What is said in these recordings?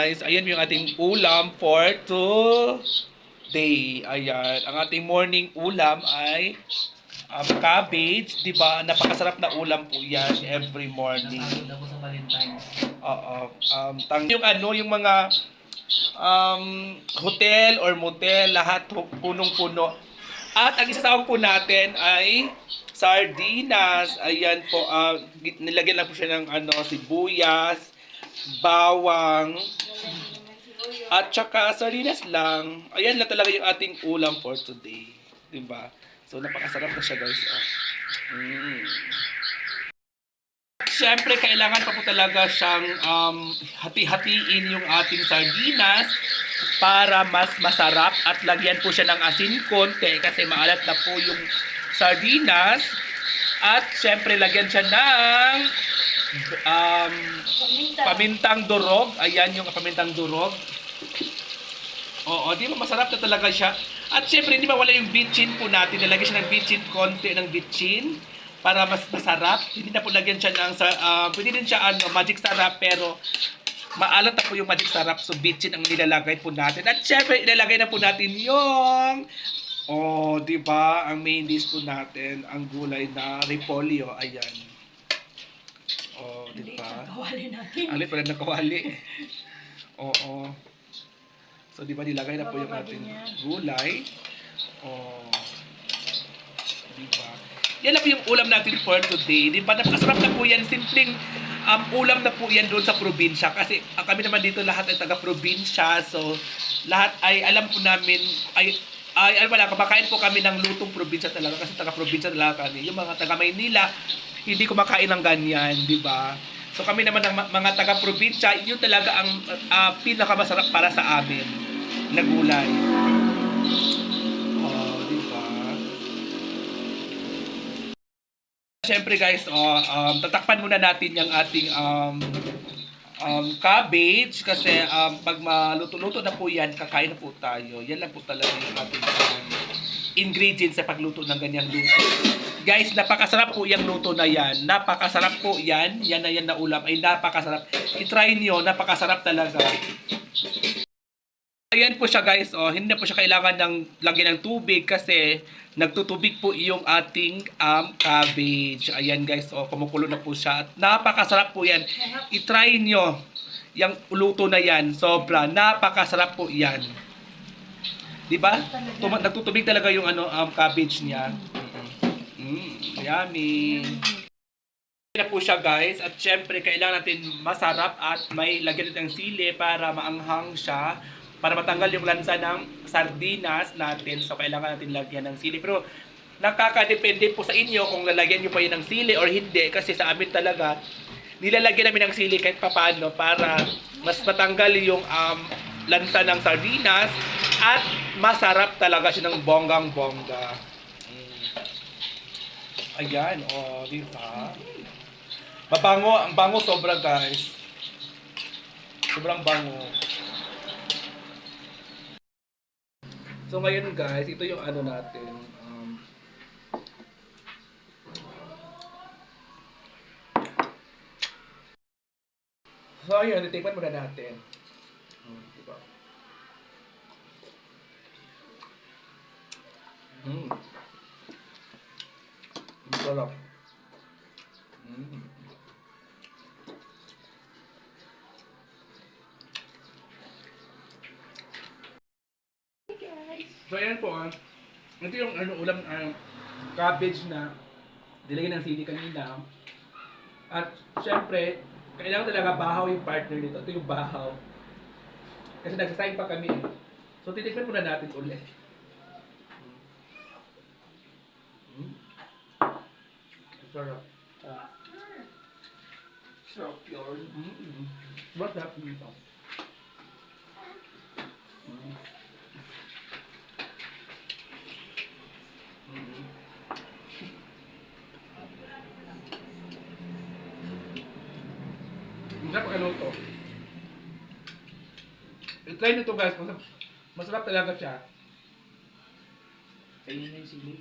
Guys, ayan yung ating ulam for today. Ayan, ang ating morning ulam ay um, cabbage, 'di ba? Napakasarap na ulam po 'yan every morning. Oo. Um, tang yung ano, yung mga um, hotel or motel, lahat punong-puno. At ang isasawag po natin ay sardinas. Ayan po, gi- nilagyan lang po siya ng ano, sibuyas, bawang, at saka sardinas lang. Ayan lang talaga yung ating ulam for today. 'Di ba? So, napakasarap na siya guys. Oh. Mm. Siyempre, kailangan pa po talaga siyang um, hati-hatiin yung ating sardinas para mas masarap at lagyan po siya ng asin konti kasi maalat na po yung sardinas at siyempre lagyan siya ng um, pamintang durog. Ayan yung pamintang durog. Oo, di ba masarap na talaga siya. At syempre, hindi mawala yung bitchin po natin. Nalagyan siya ng bitchin, konti ng bitchin para mas masarap. Hindi na po lagyan siya ng, ah, pwede din siya ano, magic sarap, pero maalat na po yung magic sarap. So, bitchin ang nilalagay po natin. At syempre, ilalagay na po natin yung, oh, di ba, ang main dish po natin, ang gulay na repolyo. Ayan. Oh, di ba? Kawali natin. Alit pala nakawali. Oo. So, di ba nilagay na po yung ating gulay. Oh. Di ba? Yan na po yung ulam natin for today. Di ba? Napakasarap na po yan. Simpleng um, ulam na po yan doon sa probinsya. Kasi ah, kami naman dito lahat ay taga-probinsya. So, lahat ay alam po namin, ay ay, ay wala, kumakain po kami ng lutong probinsya talaga kasi taga-probinsya talaga kami. Yung mga taga-Maynila, hindi kumakain ng ganyan, di ba? So kami naman ng mga taga-probinsya, yun talaga ang ah, pinakamasarap para sa amin na gulay. Oh, di ba? Siyempre guys, oh, um, tatakpan muna natin yung ating um, um, cabbage kasi um, pag maluto-luto na po yan, kakain na po tayo. Yan lang po talaga yung ating um, ingredients sa pagluto ng ganyang luto. Guys, napakasarap po yung luto na yan. Napakasarap po yan. Yan na yan na ulam ay napakasarap. I-try nyo, napakasarap talaga. Ayan po siya guys, oh, hindi po siya kailangan ng lagyan ng tubig kasi nagtutubig po yung ating um, cabbage. Ayan guys, oh, kumukulo na po siya. At napakasarap po yan. I-try nyo yung luto na yan. Sobra, napakasarap po yan. Di ba? Tuma- nagtutubig talaga yung ano um, cabbage niya. Mm, yummy. na po siya guys at syempre kailangan natin masarap at may lagyan ng sili para maanghang siya para matanggal yung lansa ng sardinas natin so kailangan natin lagyan ng sili pero nakakadepende po sa inyo kung lalagyan nyo pa yun ng sili or hindi kasi sa amin talaga nilalagyan namin ng sili kahit papaano para mas matanggal yung um, lansa ng sardinas at masarap talaga siya ng bonggang bongga Mm. Ayan, oh, di ba? Mabango, ang bango sobra guys. Sobrang bango. So ngayon guys, ito yung ano natin. Um, so ayun, titikman muna natin. Hmm, diba? Mm. Ang sarap. So ayan po ah. Ito yung ano, ulam ah, cabbage na nilagyan ng sili kanina. At syempre, kailangan talaga bahaw yung partner nito. Ito yung bahaw. Kasi nagsasayin pa kami. So titikman muna natin ulit. Mm. Ang Sarap. Ah. Sarap yun. Mm. What's dito? Mm. Mm. Masarap ano to. I-try nyo to guys. Masarap, talaga siya. Kainin na yung sili.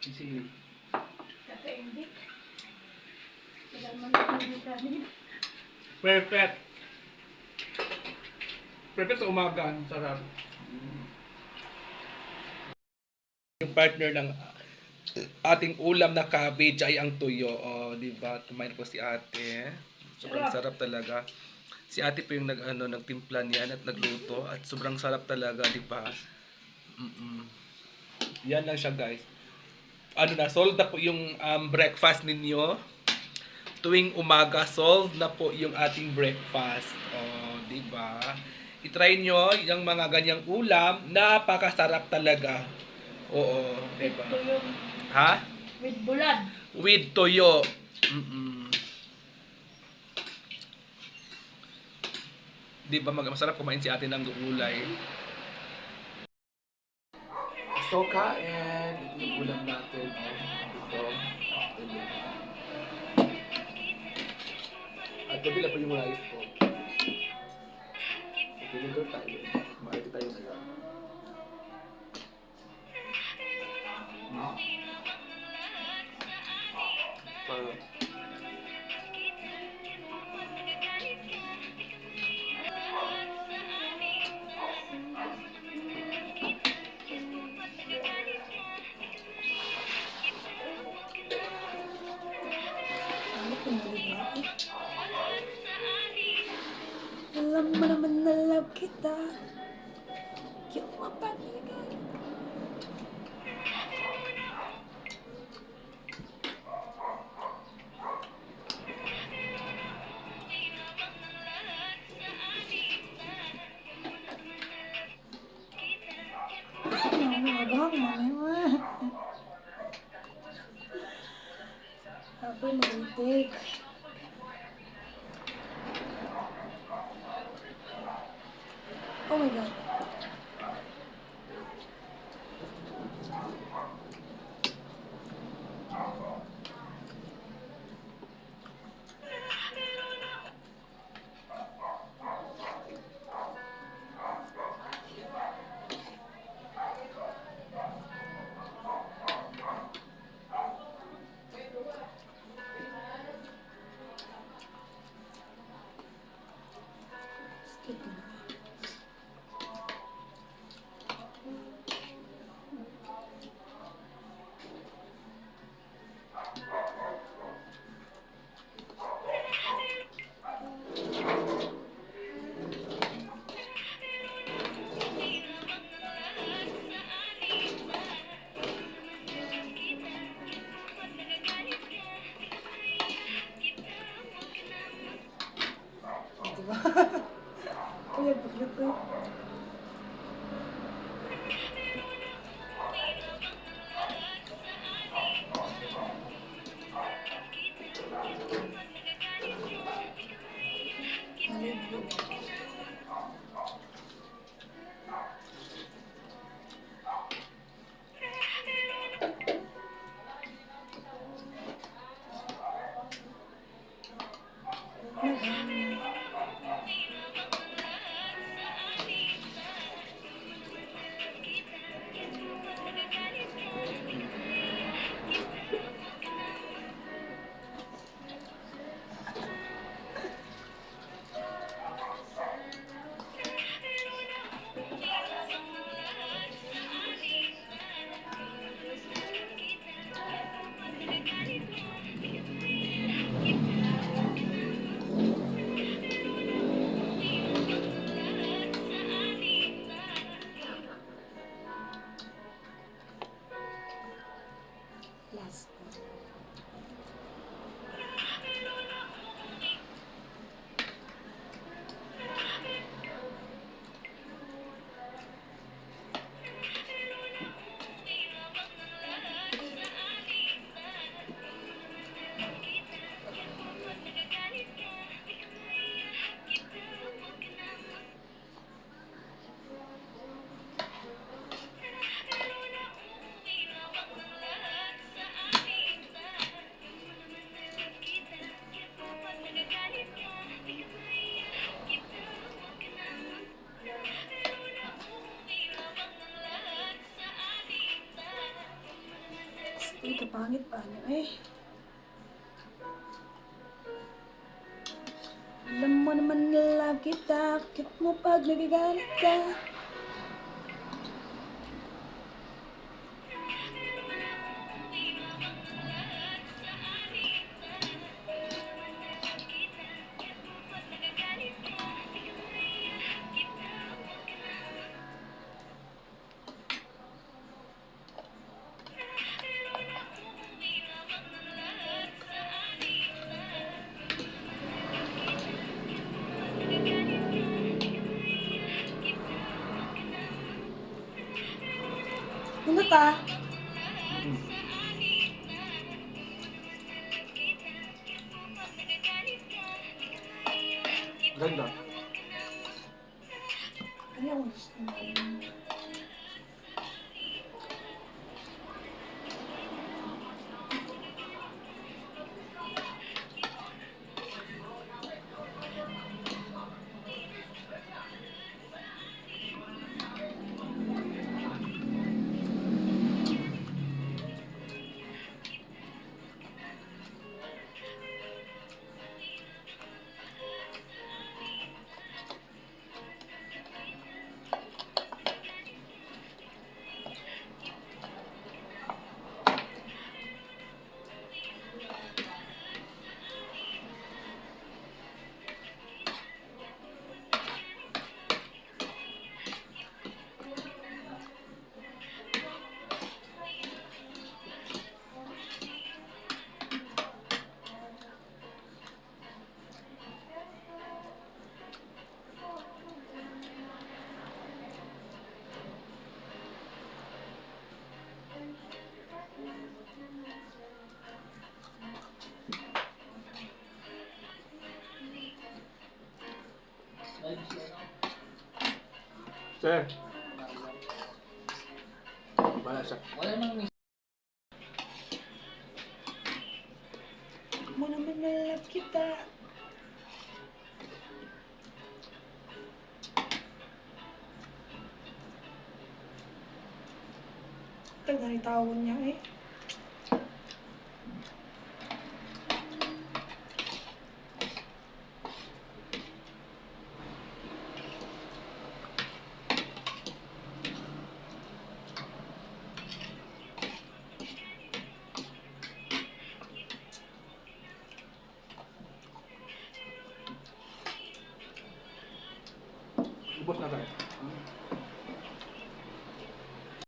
Yung sili. Perfect. Prepare sa umaga. Ang sarap. Yung partner ng ating ulam na cabbage ay ang tuyo. O, di ba? Tumayin po si ate. Sobrang sarap talaga. Si ate po yung nag, ano, nagtimpla niyan at nagluto. At sobrang sarap talaga, di ba? Mm-mm. Yan lang siya, guys. Ano na, solved na po yung um, breakfast ninyo. Tuwing umaga, solved na po yung ating breakfast. O, di ba? I-try nyo yung mga ganyang ulam. Napakasarap talaga. Oo, di ba? Ha? with bulad. With toyo. Mm-mm. Di ba mag masarap kumain si ate ng gulay? So kain, ito yung ulam natin. Ito. At kabila pa yung rice ko. Ito dito tayo. Alam mo naman na love kita. Yung mapanigan. Ano, magang manima. Oh my god. Hayır, bırakın. Stay kapangit pa ano eh. Alam mo naman na love kita, kit mo pag nagagalit ka. Ano Sir. Wala siya. Wala nang miss. mo naman na love kita. Tagal na tawon niya eh.